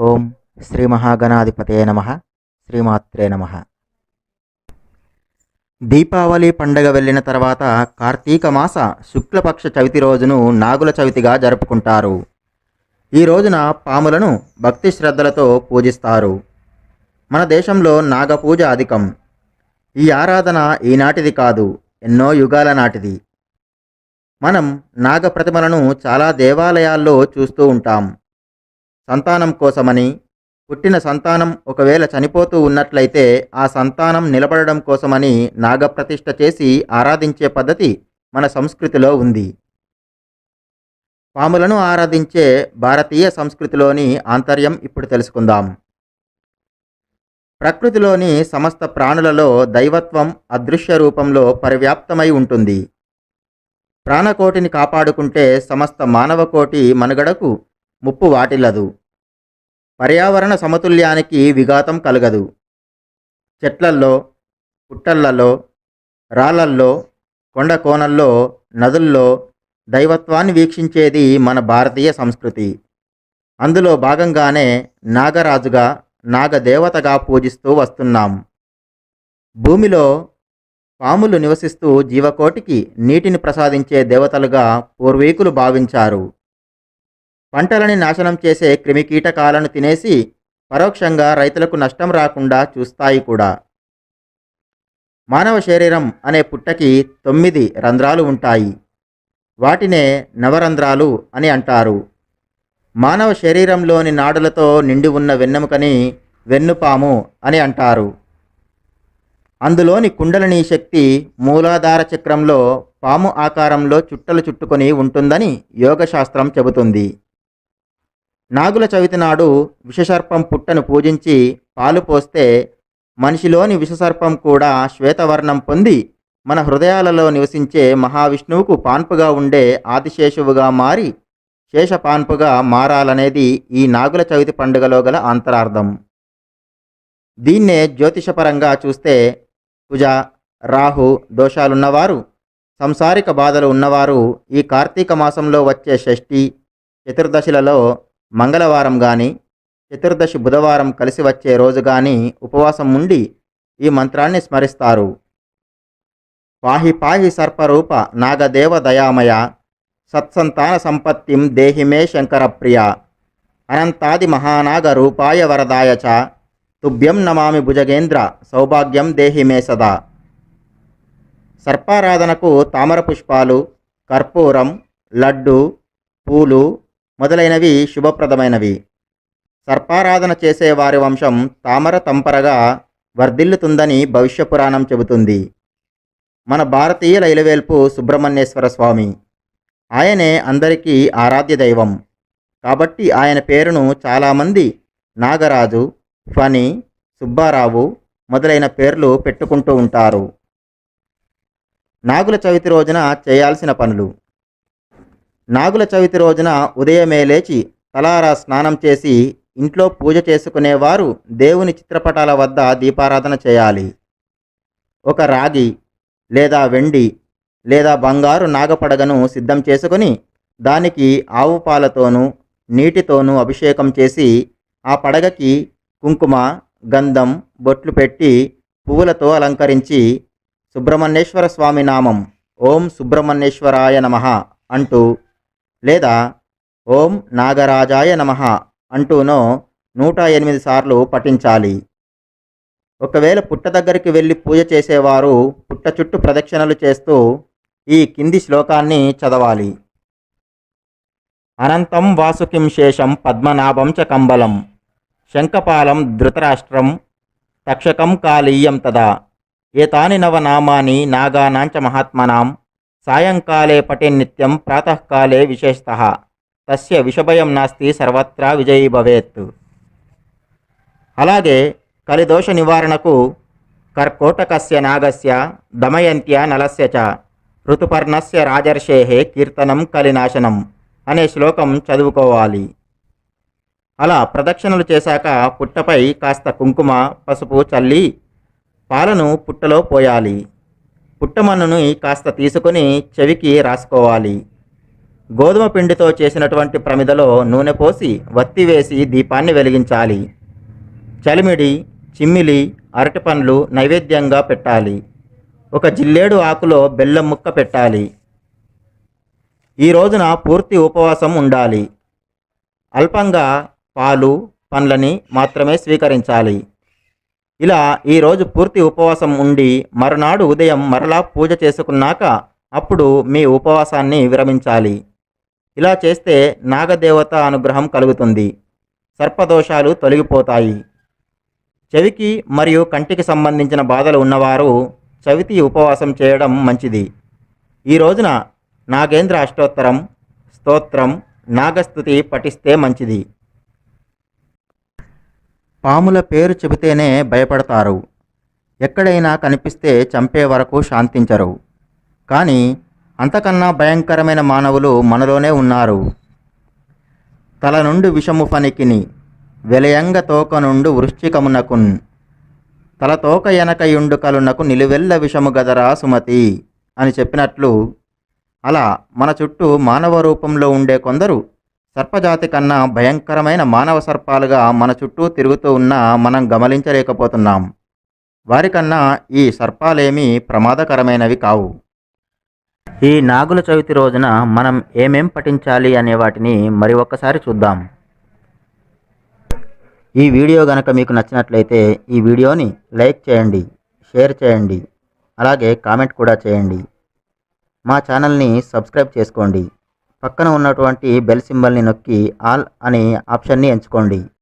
ఓం శ్రీ మహాగణాధిపతే నమ. శ్రీమాత్రే నమ. దీపావళి పండగ వెళ్ళిన తర్వాత కార్తీక మాస శుక్లపక్ష చవితి రోజును నాగుల చవితిగా జరుపుకుంటారు. ఈ రోజున పాములను భక్తి శ్రద్ధలతో పూజిస్తారు. మన దేశంలో నాగపూజ అధికం. ఈ ఆరాధన ఈనాటిది కాదు ఎన్నో యుగాల నాటిది. మనం నాగ ప్రతిమలను చాలా దేవాలయాల్లో చూస్తూ ఉంటాం. సంతానం కోసమని పుట్టిన సంతానం ఒకవేళ చనిపోతూ ఉన్నట్లయితే ఆ సంతానం నిలబడడం కోసమని నాగప్రతిష్ఠ చేసి ఆరాధించే పద్ధతి మన సంస్కృతిలో ఉంది. పాములను ఆరాధించే భారతీయ సంస్కృతిలోని ఆంతర్యం ఇప్పుడు తెలుసుకుందాం. ప్రకృతిలోని సమస్త ప్రాణులలో దైవత్వం అదృశ్య రూపంలో పరివ్యాప్తమై ఉంటుంది. ప్రాణకోటిని కాపాడుకుంటే సమస్త మానవకోటి మనుగడకు ముప్పు వాటిల్లదు. పర్యావరణ సమతుల్యానికి విఘాతం కలగదు. చెట్లల్లో పుట్టళ్ళలో రాళ్ళల్లో కొండ కోణల్లో నదుల్లో దైవత్వాన్ని వీక్షించేది మన భారతీయ సంస్కృతి. అందులో భాగంగానే నాగరాజుగా నాగదేవతగా పూజిస్తూ వస్తున్నాం. భూమిలో పాములు నివసిస్తూ జీవకోటికి నీటిని ప్రసాదించే దేవతలుగా పూర్వీకులు భావించారు. పంటలని నాశనం చేసే క్రిమికీటకాలను తినేసి పరోక్షంగా రైతులకు నష్టం రాకుండా చూస్తాయి కూడా. మానవ శరీరం అనే పుట్టకి తొమ్మిది రంధ్రాలు ఉంటాయి. వాటినే నవరంధ్రాలు అని అంటారు. మానవ శరీరంలోని నాడులతో నిండి ఉన్న వెన్నెముకని వెన్నుపాము అని అంటారు. అందులోని కుండలిని శక్తి మూలాధార చక్రంలో పాము ఆకారంలో చుట్టలు చుట్టుకొని ఉంటుందని యోగశాస్త్రం చెబుతుంది. నాగుల చవితి నాడు విషసర్పం పుట్టను పూజించి పాలు పోస్తే మనిషిలోని విషసర్పం కూడా శ్వేతవర్ణం పొంది మన హృదయాలలో నివసించే మహావిష్ణువుకు పాన్పుగా ఉండే ఆదిశేషువుగా మారి శేషపాన్పుగా మారాలనేది ఈ నాగుల చవితి పండుగలో గల అంతరార్థం. దీన్నే జ్యోతిషపరంగా చూస్తే కుజ రాహు దోషాలున్నవారు సంసారిక బాధలు ఉన్నవారు ఈ కార్తీక మాసంలో వచ్చే షష్ఠి చతుర్దశిలలో మంగళవారం కానీ చతుర్దశి బుధవారం కలిసి వచ్చే రోజు కానీ ఉపవాసం ఉండి ఈ మంత్రాన్ని స్మరిస్తారు. పాహి పాహి సర్పరూప నాగదేవ దయామయ సత్సంతాన సంపత్తిం దేహిమే శంకరప్రియ అనంతాది మహానాగ రూపాయ వరదాయ చ తుభ్యం నమామి భుజగేంద్ర సౌభాగ్యం దేహిమే సదా. సర్పారాధనకు తామర పుష్పాలు కర్పూరం లడ్డు పూలు మొదలైనవి శుభప్రదమైనవి. సర్పారాధన చేసే వారి వంశం తామర తంపరగా వర్ధిల్లుతుందని భవిష్య పురాణం చెబుతుంది. మన భారతీయుల ఇలవేల్పు సుబ్రహ్మణ్యేశ్వర స్వామి. ఆయనే అందరికీ ఆరాధ్య దైవం. కాబట్టి ఆయన పేరును చాలామంది నాగరాజు ఫణి సుబ్బారావు మొదలైన పేర్లు పెట్టుకుంటూ ఉంటారు. నాగుల చవితి రోజున చేయాల్సిన పనులు. నాగుల చవితి రోజున ఉదయమే లేచి తలారా స్నానం చేసి ఇంట్లో పూజ చేసుకునేవారు దేవుని చిత్రపటాల వద్ద దీపారాధన చేయాలి. ఒక రాగి లేదా వెండి లేదా బంగారు నాగపడగను సిద్ధం చేసుకుని దానికి ఆవు పాలతోనూ నీటితోనూ అభిషేకం చేసి ఆ పడగకి కుంకుమ గంధం బొట్లు పెట్టి పువ్వులతో అలంకరించి సుబ్రహ్మణ్యేశ్వర స్వామి నామం ఓం సుబ్రహ్మణ్యేశ్వరాయ నమః అంటూ లేదా ఓం నాగరాజాయ నమః అంటూనో నూట ఎనిమిది సార్లు పఠించాలి. ఒకవేళ పుట్ట దగ్గరికి వెళ్ళి పూజ చేసేవారు పుట్ట చుట్టూ ప్రదక్షిణలు చేస్తూ ఈ కింది శ్లోకాన్ని చదవాలి. అనంతం వాసుకిం శేషం పద్మనాభం చ కంబలం శంఖపాలం ధృతరాష్ట్రం తక్షకం కాళీయం తదా ఏతాని నవనామాని నాగానాంచ మహాత్మనాం సాయంకాలే పటే నిత్యం ప్రాతకాలే విశేషత. తస్య విషభయం నాస్తి సర్వత్రా విజయీ భవేత్. అలాగే కలిదోష నివారణకు కర్కోటకస్య నాగస్య దమయంత్య నలస్య చ ఋతుపర్ణస్య రాజర్షే కీర్తనం కలినాశనం అనే శ్లోకం చదువుకోవాలి. అలా ప్రదక్షిణలు చేశాక పుట్టపై కాస్త కుంకుమ పసుపు చల్లి పాలను పుట్టలో పోయాలి. పుట్టమన్నుని కాస్త తీసుకొని చెవికి రాసుకోవాలి. గోధుమ పిండితో చేసినటువంటి ప్రమిదలో నూనె పోసి వత్తి వేసి దీపాన్ని వెలిగించాలి. చలిమిడి చిమ్మిలి అరటిపండ్లు నైవేద్యంగా పెట్టాలి. ఒక జిల్లేడు ఆకులో బెల్లం ముక్క పెట్టాలి. ఈ రోజున పూర్తి ఉపవాసం ఉండాలి. అల్పంగా పాలు పండ్లని మాత్రమే స్వీకరించాలి. ఇలా ఈరోజు పూర్తి ఉపవాసం ఉండి మరునాడు ఉదయం మరలా పూజ చేసుకున్నాక అప్పుడు మీ ఉపవాసాన్ని విరమించాలి. ఇలా చేస్తే నాగదేవత అనుగ్రహం కలుగుతుంది. సర్పదోషాలు తొలగిపోతాయి. చెవికి మరియు కంటికి సంబంధించిన బాధలు ఉన్నవారు చవితి ఉపవాసం చేయడం మంచిది. ఈ రోజున నాగేంద్ర అష్టోత్తరం స్తోత్రం నాగస్థుతి పఠిస్తే మంచిది. పాముల పేరు చెబితేనే భయపడతారు. ఎక్కడైనా కనిపిస్తే చంపే వరకు శాంతించరు. కానీ అంతకన్నా భయంకరమైన మానవులు మనలోనే ఉన్నారు. తల నుండి విషము ఫనికిని వెలయంగ తోక నుండు వృశ్చికమునకున్ తల తోక ఎనకయుండు కలునకు నిలువెల్ల విషము గదరా సుమతి అని చెప్పినట్లు అలా మన చుట్టూ మానవ రూపంలో ఉండే కొందరు సర్పజాతి కన్నా భయంకరమైన మానవ సర్పాలుగా మన చుట్టూ తిరుగుతూ ఉన్నా మనం గమనించలేకపోతున్నాం వారికన్నా ఈ సర్పాలేమీ ప్రమాదకరమైనవి కావు. ఈ నాగుల చవితి రోజున మనం ఏమేం పఠించాలి అనే వాటిని మరి ఒక్కసారి చూద్దాం. ఈ వీడియో గనక మీకు నచ్చినట్లయితే ఈ వీడియోని లైక్ చేయండి షేర్ చేయండి అలాగే కామెంట్ కూడా చేయండి. మా ఛానల్ని సబ్స్క్రైబ్ చేసుకోండి. పక్కన ఉన్నటువంటి బెల్ సింబల్ని నొక్కి ఆల్ అనే ఆప్షన్ని ఎంచుకోండి.